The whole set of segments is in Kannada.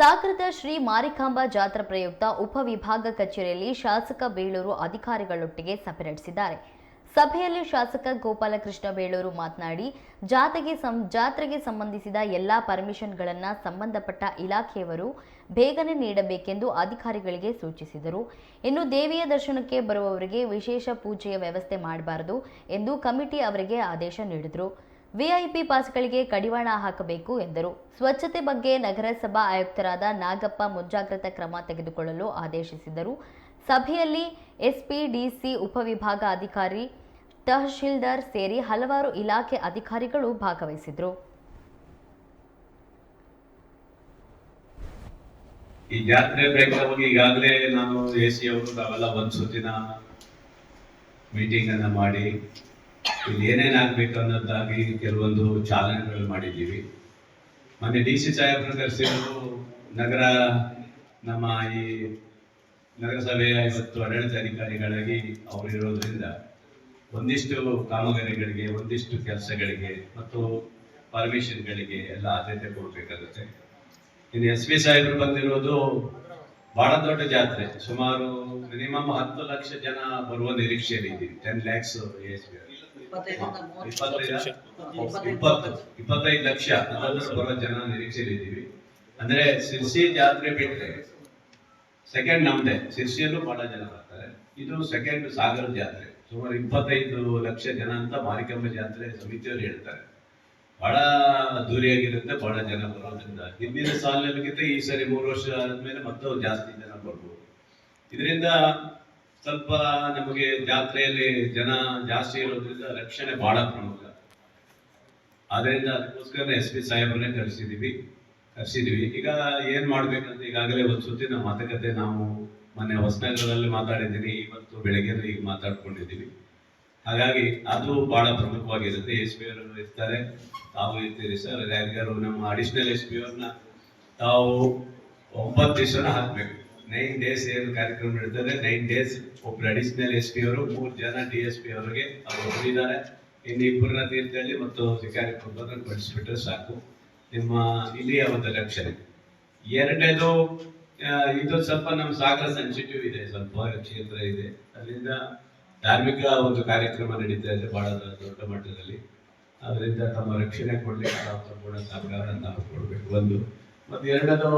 ಸಾಗರದ ಶ್ರೀ ಮಾರಿಕಾಂಬಾ ಜಾತ್ರಾ ಪ್ರಯುಕ್ತ ಉಪವಿಭಾಗ ಕಚೇರಿಯಲ್ಲಿ ಶಾಸಕ ಬೇಳೂರು ಅಧಿಕಾರಿಗಳೊಟ್ಟಿಗೆ ಸಭೆ ನಡೆಸಿದ್ದಾರೆ. ಸಭೆಯಲ್ಲಿ ಶಾಸಕ ಗೋಪಾಲಕೃಷ್ಣ ಬೇಳೂರು ಮಾತನಾಡಿ ಜಾತೆಗೆ ಸಂ, ಜಾತ್ರೆಗೆ ಸಂಬಂಧಿಸಿದ ಎಲ್ಲಾ ಪರ್ಮಿಷನ್ಗಳನ್ನು ಸಂಬಂಧಪಟ್ಟ ಇಲಾಖೆಯವರು ಬೇಗನೆ ನೀಡಬೇಕೆಂದು ಅಧಿಕಾರಿಗಳಿಗೆ ಸೂಚಿಸಿದರು. ಇನ್ನು ದೇವಿಯ ದರ್ಶನಕ್ಕೆ ಬರುವವರಿಗೆ ವಿಶೇಷ ಪೂಜೆಯ ವ್ಯವಸ್ಥೆ ಮಾಡಬಾರದು ಎಂದು ಕಮಿಟಿ ಅವರಿಗೆ ಆದೇಶ ನೀಡಿದರು. ವಿಐಪಿ ಪಾಸ್ಗಳಿಗೆ ಕಡಿವಾಣ ಹಾಕಬೇಕು ಎಂದರು. ಸ್ವಚ್ಛತೆ ಬಗ್ಗೆ ನಗರಸಭಾ ಆಯುಕ್ತರಾದ ನಾಗಪ್ಪ ಮುಂಜಾಗ್ರತಾ ಕ್ರಮ ತೆಗೆದುಕೊಳ್ಳಲು ಆದೇಶಿಸಿದರು. ಸಭೆಯಲ್ಲಿ ಎಸ್ಪಿಡಿಸಿ ಉಪವಿಭಾಗ ಅಧಿಕಾರಿ, ತಹಶೀಲ್ದಾರ್ ಸೇರಿ ಹಲವಾರು ಇಲಾಖೆ ಅಧಿಕಾರಿಗಳು ಭಾಗವಹಿಸಿದರು. ಈ ಜಾತ್ರೆ ಬೇಕಾಗಿ ಈಗಾಗಲೇ ನಾನು ಎ ಸಿ ಅವರು ತಾವೆಲ್ಲ ಒಂದ್ ಸುತ್ತಿನ ಮೀಟಿಂಗ್ ಅನ್ನ ಮಾಡಿ ಇಲ್ಲಿ ಅನ್ನೋದಾಗಿ ಕೆಲವೊಂದು ಚಾಲನೆಗಳು ಮಾಡಿದ್ದೀವಿ. ಮೊನ್ನೆ ಡಿ ಸಿ ಸಾಹೇಬ್ ಕರೆಸಿರೋದು ನಗರ, ನಮ್ಮ ಈ ನಗರಸಭೆಯ ಇವತ್ತು ಆಡಳಿತ ಅಧಿಕಾರಿಗಳಾಗಿ ಇರೋದ್ರಿಂದ ಒಂದಿಷ್ಟು ಕಾಮಗಾರಿಗಳಿಗೆ, ಒಂದಿಷ್ಟು ಕೆಲಸಗಳಿಗೆ ಮತ್ತು ಪರ್ಮಿಷನ್ಗಳಿಗೆ ಎಲ್ಲ ಆದ್ಯತೆ ಕೊಡಬೇಕಾಗುತ್ತೆ. ಇನ್ನು ಎಸ್ ಪಿ ಸಾಹೇಬರು ಬಂದಿರೋದು ಬಹಳ ದೊಡ್ಡ ಜಾತ್ರೆ. ಸುಮಾರು ಮಿನಿಮಮ್ ಹತ್ತು ಲಕ್ಷ ಜನ ಬರುವ ನಿರೀಕ್ಷೆಯಲ್ಲಿ ಇದ್ದೀವಿ ಟೆನ್ ಲ್ಯಾಕ್ಸ್ ಇಪ್ಪತ್ತು ಇಪ್ಪತ್ತೈದು ಲಕ್ಷ. ಅದನ್ನು ಬರುವ ಜನ ನಿರೀಕ್ಷೆಯಲ್ಲಿ ಇದ್ದೀವಿ ಅಂದ್ರೆ ಸಿರ್ಸಿ ಜಾತ್ರೆ ಬಿಟ್ಟರೆ ಸೆಕೆಂಡ್ ನಮ್ದೆ. ಸಿರ್ಸಿಯಲ್ಲೂ ಬಹಳ ಜನ ಬರ್ತಾರೆ. ಇದು ಸೆಕೆಂಡ್ ಸಾಗರ ಜಾತ್ರೆ. ಸುಮಾರು ಇಪ್ಪತ್ತೈದು ಲಕ್ಷ ಜನ ಅಂತ ಮಾರಿಕಂಬ ಜಾತ್ರೆ ಸಮಿತಿಯವರು ಹೇಳ್ತಾರೆ. ಬಹಳ ಅದ್ದೂರಿಯಾಗಿರುತ್ತೆ ಬಹಳ ಜನ ಬರೋದ್ರಿಂದ. ಹಿಂದಿನ ಸಾಲಿನಲ್ಲಿಗಿಂತ ಈ ಸರಿ ಮೂರು ವರ್ಷ ಆದ್ಮೇಲೆ ಮತ್ತೆ ಜಾಸ್ತಿ ಜನ ಬರ್ಬೋದು. ಇದರಿಂದ ಸ್ವಲ್ಪ ನಮಗೆ ಜಾತ್ರೆಯಲ್ಲಿ ಜನ ಜಾಸ್ತಿ ಇರೋದ್ರಿಂದ ರಕ್ಷಣೆ ಬಹಳ ಪ್ರಮುಖ. ಆದ್ರಿಂದ ಅದಕ್ಕೋಸ್ಕರ ಎಸ್ ಪಿ ಸಾಹೇಬ್ರನ್ನೇ ಕರೆಸಿದೀವಿ. ಕರೆಸಿದ್ದೀವಿ ಈಗ ಏನ್ ಮಾಡ್ಬೇಕಂತ ಈಗಾಗಲೇ ಒಂದು ಸುತ್ತಿನ ಮಾತುಕತೆ ನಾವು ಮೊನ್ನೆ ಹೊಸನಗರದಲ್ಲಿ ಮಾತಾಡಿದ್ದೀನಿ. ಇವತ್ತು ಬೆಳಗ್ಗೆ ಈಗ ಮಾತಾಡ್ಕೊಂಡಿದ್ದೀವಿ. ಹಾಗಾಗಿ ಅದು ಬಹಳ ಪ್ರಮುಖವಾಗಿರುತ್ತೆ. ಎಸ್ ಪಿ ಅವರು ಇರ್ತಾರೆ. ತಾವು ಇರ್ತೀರಿ ಸರ್. ಯಾರಿಗಾರು ನಮ್ಮ ಅಡಿಷನಲ್ ಎಸ್ ಪಿ ಅವ್ರನ್ನ ತಾವು ಒಂಬತ್ತು ದಿವಸನ ಹಾಕ್ಬೇಕು. ನೈನ್ ಡೇಸ್ ಏನು ಕಾರ್ಯಕ್ರಮ ನಡೀತದೆ ನೈನ್ ಡೇಸ್ ಒಬ್ರು ಅಡಿಷನಲ್ ಎಸ್ ಪಿ ಅವರು, ಮೂರು ಜನ ಡಿ ಎಸ್ ಪಿ ಅವರಿಗೆ ಅವರು ಬಂದಿದ್ದಾರೆ ಇನ್ನು ಇಬ್ಬರನ್ನ ತೀರ್ಥಹಳ್ಳಿ ಮತ್ತು ಶಿಕಾರಿ ಕೊಬ್ಬರನ್ನ ಕಳಿಸ್ಬಿಟ್ರೆ ಸಾಕು. ನಿಮ್ಮ ಇಲ್ಲಿಯ ಒಂದು ರಕ್ಷಣೆ ಎರಡನೇದು ಇದು ಸ್ವಲ್ಪ ನಮ್ಮ ಸಾಗರ ಸೆನ್ಸಿಟಿವ್ ಇದೆ, ಸ್ವಲ್ಪ ಕ್ಷೇತ್ರ ಇದೆ. ಅಲ್ಲಿಂದ ಧಾರ್ಮಿಕ ಒಂದು ಕಾರ್ಯಕ್ರಮ ನಡೀತಾ ಇದೆ ಬಹಳ ದೊಡ್ಡ ಮಟ್ಟದಲ್ಲಿ. ಅದರಿಂದ ತಮ್ಮ ರಕ್ಷಣೆ ಕೊಡ್ಲಿಕ್ಕೆ ನಾವು ಸಂಪೂರ್ಣ ನಾವು ಕೊಡ್ಬೇಕು. ಒಂದು ಮತ್ತೆ ಎರಡನೇದು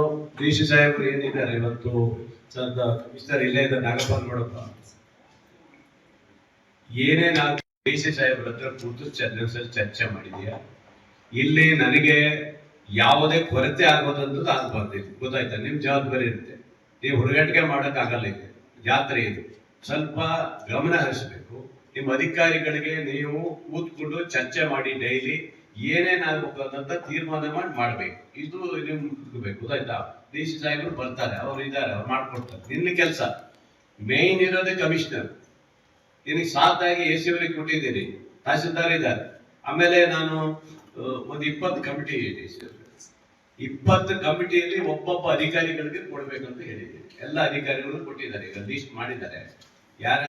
ಸಿ ಸಾಹೇಬರು ಏನಿದ್ದಾರೆ ಇವತ್ತು? ಸ್ವಲ್ಪ ಮಿಸ್ಟರ್ ಇಲ್ಲೇ ಇದ್ದ ನಾಗಪ್ಪ ನೋಡಪ್ಪ. ಏನೇನು ಡಿ ಸಿ ಸಾಹೇಬ್ರ ಹತ್ರ ಕೂತು ಚರ್ಚೆ ಮಾಡಿದೀಯಾ? ಇಲ್ಲಿ ನನಗೆ ಯಾವುದೇ ಕೊರತೆ ಆಗೋದಂತೂ ಆಗ್ಬಾರ್ದು ಗೊತ್ತಾಯ್ತಾ? ನಿಮ್ ಜವಾಬ್ದಾರಿ ಇರುತ್ತೆ. ನೀವು ಹುಡುಗಾಟಿಕೆ ಮಾಡಕ್ ಆಗಲ್ಲ ಇದೆ. ಜಾತ್ರೆ ಇದು. ಸ್ವಲ್ಪ ಗಮನ ಹರಿಸಬೇಕು. ನಿಮ್ಮ ಅಧಿಕಾರಿಗಳಿಗೆ ನೀವು ಕೂತ್ಕೊಂಡು ಚರ್ಚೆ ಮಾಡಿ ಡೈಲಿ ಏನೇನ್ ಅಂತ ತೀರ್ಮಾನ ಮಾಡಿ ಮಾಡ್ಬೇಕು. ಇದು ನಿಮ್ಗೆ ಗೊತ್ತಾಯ್ತಾ? ಡಿ ಸಿ ಸಾಹೇಬರು ಬರ್ತಾರೆ, ಅವ್ರು ಇದ್ದಾರೆ, ಅವ್ರು ಮಾಡ್ಕೊಡ್ತಾರೆ. ನಿನ್ನ ಕೆಲಸ. ಮೇನ್ ಇರೋದೇ ಕಮಿಷನರ್ ನಿನಗೆ ಸಾಥಾಗಿ ಎ ಸಿ ಅವರಿಗೆ ಕೊಟ್ಟಿದ್ದೀನಿ. ತಹಸೀಲ್ದಾರ್ ಇದ್ದಾರೆ. ಆಮೇಲೆ ನಾನು ಒಂದ್ ಇಪ್ಪತ್ತು ಕಮಿಟಿ ಇದೆ. ಇಪ್ಪತ್ತು ಕಮಿಟಿಯಲ್ಲಿ ಒಬ್ಬೊಬ್ಬ ಅಧಿಕಾರಿಗಳಿಗೆ ಕೊಡ್ಬೇಕಂತ ಹೇಳಿದ್ದೀನಿ. ಎಲ್ಲ ಅಧಿಕಾರಿಗಳು ಕೊಟ್ಟಿದ್ದಾರೆ, ಈಗ ಲೀಸ್ಟ್ ಮಾಡಿದ್ದಾರೆ. ಯಾರ